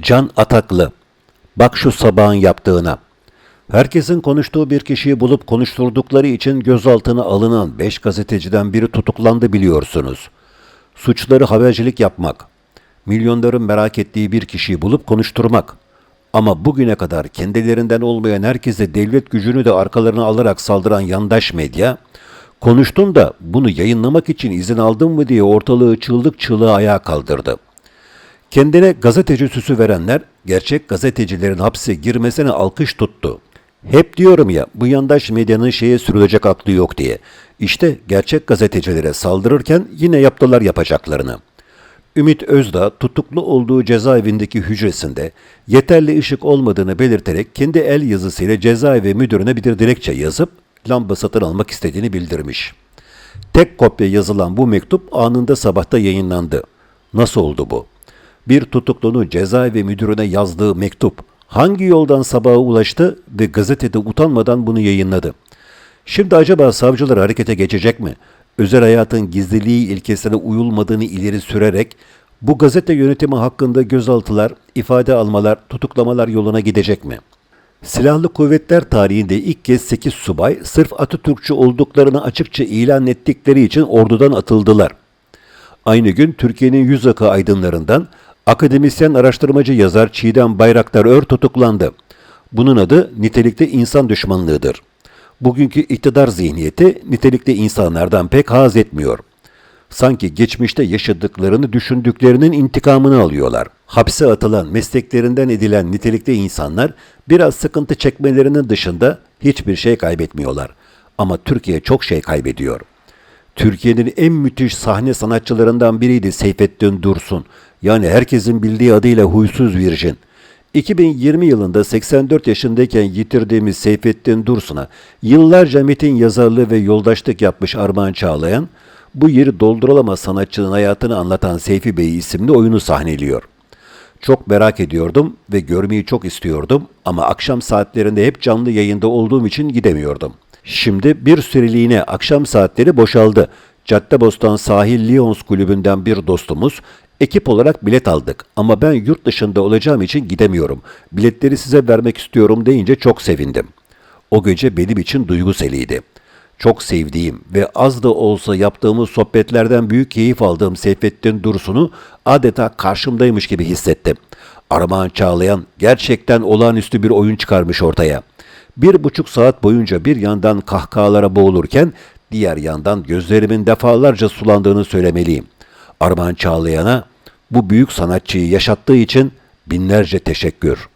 Can Ataklı. Bak şu sabahın yaptığına. Herkesin konuştuğu bir kişiyi bulup konuşturdukları için gözaltına alınan 5 gazeteciden biri tutuklandı biliyorsunuz. Suçları habercilik yapmak, milyonların merak ettiği bir kişiyi bulup konuşturmak. Ama bugüne kadar kendilerinden olmayan herkese devlet gücünü de arkalarına alarak saldıran yandaş medya, konuştun da bunu yayınlamak için izin aldın mı diye ortalığı çığlık çığlığa ayağa kaldırdı. Kendine gazeteci süsü verenler gerçek gazetecilerin hapse girmesine alkış tuttu. Hep diyorum ya bu yandaş medyanın şeye sürülecek aklı yok diye. İşte gerçek gazetecilere saldırırken yine yaptılar yapacaklarını. Ümit Özdağ tutuklu olduğu cezaevindeki hücresinde yeterli ışık olmadığını belirterek kendi el yazısıyla cezaevi müdürüne bir dilekçe yazıp lamba satın almak istediğini bildirmiş. Tek kopya yazılan bu mektup anında sabahta yayınlandı. Nasıl oldu bu? Bir tutuklunun cezaevi müdürüne yazdığı mektup hangi yoldan sabaha ulaştı ve gazetede utanmadan bunu yayınladı? Şimdi acaba savcılar harekete geçecek mi? Özel hayatın gizliliği ilkesine uyulmadığını ileri sürerek bu gazete yönetimi hakkında gözaltılar, ifade almalar, tutuklamalar yoluna gidecek mi? Silahlı kuvvetler tarihinde ilk kez 8 subay sırf Atatürkçü olduklarını açıkça ilan ettikleri için ordudan atıldılar. Aynı gün Türkiye'nin yüz akı aydınlarından akademisyen araştırmacı yazar Çiğdem Bayraktar Ör tutuklandı. Bunun adı nitelikte insan düşmanlığıdır. Bugünkü iktidar zihniyeti nitelikte insanlardan pek haz etmiyor. Sanki geçmişte yaşadıklarını düşündüklerinin intikamını alıyorlar. Hapse atılan mesleklerinden edilen nitelikte insanlar biraz sıkıntı çekmelerinin dışında hiçbir şey kaybetmiyorlar. Ama Türkiye çok şey kaybediyor. Türkiye'nin en müthiş sahne sanatçılarından biriydi Seyfettin Dursun. Yani herkesin bildiği adıyla Huysuz Virjin. 2020 yılında 84 yaşındayken yitirdiğimiz Seyfettin Dursun'a yıllarca metin yazarlığı ve yoldaşlık yapmış Armağan Çağlayan, bu yeri doldurulamaz sanatçının hayatını anlatan Seyfi Bey isimli oyunu sahneliyor. Çok merak ediyordum ve görmeyi çok istiyordum ama akşam saatlerinde hep canlı yayında olduğum için gidemiyordum. Şimdi bir süreliğine akşam saatleri boşaldı. Caddebostan Sahil Lions kulübünden bir dostumuz ekip olarak bilet aldık ama ben yurt dışında olacağım için gidemiyorum. Biletleri size vermek istiyorum deyince çok sevindim. O gece benim için duyguseliydi. Çok sevdiğim ve az da olsa yaptığımız sohbetlerden büyük keyif aldığım Seyfettin Dursun'u adeta karşımdaymış gibi hissettim. Armağan Çağlayan gerçekten olağanüstü bir oyun çıkarmış ortaya. Bir buçuk saat boyunca bir yandan kahkahalara boğulurken diğer yandan gözlerimin defalarca sulandığını söylemeliyim. Armağan Çağlayan'a bu büyük sanatçıyı yaşattığı için binlerce teşekkür.